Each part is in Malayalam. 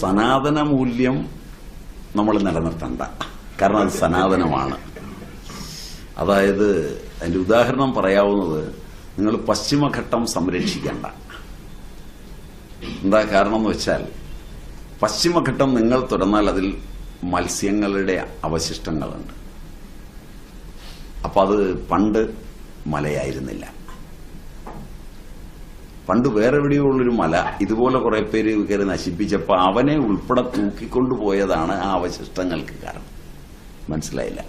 സനാതന മൂല്യം നമ്മൾ നിലനിർത്തണ്ട. കാരണം അത് സനാതനമാണ്. അതായത് അതിന്റെ ഉദാഹരണം പറയാവുന്നത് നിങ്ങൾ പശ്ചിമഘട്ടം സംരക്ഷിക്കണ്ട. എന്താ കാരണം എന്ന് വെച്ചാൽ പശ്ചിമഘട്ടം നിങ്ങൾ തുറന്നാൽ അതിൽ മത്സ്യങ്ങളുടെ അവശിഷ്ടങ്ങളുണ്ട്. അപ്പൊ അത് പണ്ട് മലയായിരുന്നില്ല. പണ്ട് വേറെ എവിടെയോ ഉള്ളൊരു മല ഇതുപോലെ കുറെ പേര് കയറി നശിപ്പിച്ചപ്പോൾ അവനെ ഉൾപ്പെടെ തൂക്കിക്കൊണ്ടുപോയതാണ് ആ അവശിഷ്ടങ്ങൾക്ക് കാരണം. മനസ്സിലായില്ല.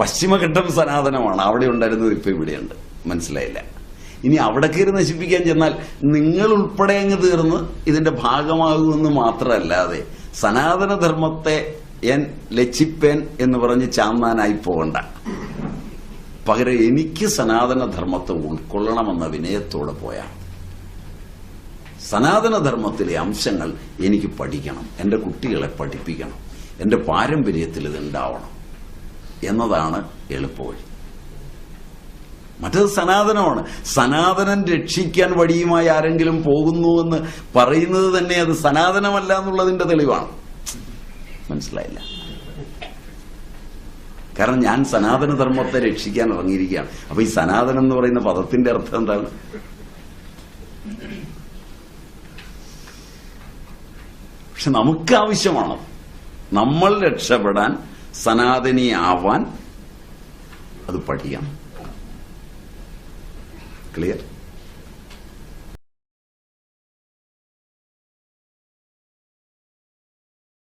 പശ്ചിമഘട്ടം സനാതനമാണ്. അവിടെ ഉണ്ടായിരുന്നത് ഇപ്പൊ ഇവിടെയുണ്ട്. മനസ്സിലായില്ല. ഇനി അവിടെ കയറി നശിപ്പിക്കാൻ ചെന്നാൽ നിങ്ങൾ ഉൾപ്പെടെ അങ്ങ് തീർന്ന് ഇതിന്റെ ഭാഗമാകുമെന്ന് മാത്രമല്ലാതെ സനാതനധർമ്മത്തെ എൻ ലച്ചിപ്പേൻ എന്ന് പറഞ്ഞ് ചാന്നാനായി പോകണ്ട. പകരം എനിക്ക് സനാതനധർമ്മത്തെ ഉൾക്കൊള്ളണമെന്ന വിനയത്തോടെ പോയാൽ സനാതനധർമ്മത്തിലെ അംശങ്ങൾ എനിക്ക് പഠിക്കണം. എന്റെ കുട്ടികളെ പഠിപ്പിക്കണം. എന്റെ പാരമ്പര്യത്തിൽ ഇതുണ്ടാവണം എന്നതാണ് എളുപ്പവഴി. മറ്റത് സനാതനമാണ്. സനാതനം രക്ഷിക്കാൻ വഴിയുമായി ആരെങ്കിലും പോകുന്നുവെന്ന് പറയുന്നത് തന്നെ അത് സനാതനമല്ല എന്നുള്ളതിന്റെ തെളിവാണ്. മനസ്സിലായില്ല? കാരണം ഞാൻ സനാതനധർമ്മത്തെ രക്ഷിക്കാൻ ഇറങ്ങിയിരിക്കുകയാണ്. അപ്പൊ ഈ സനാതനം എന്ന് പറയുന്ന പദത്തിന്റെ അർത്ഥം എന്താണ്? പക്ഷെ നമുക്ക് ആവശ്യമാണ് നമ്മൾ രക്ഷപ്പെടാൻ സനാതനിയാവാൻ അത് പഠിക്കണം ക്ലിയർ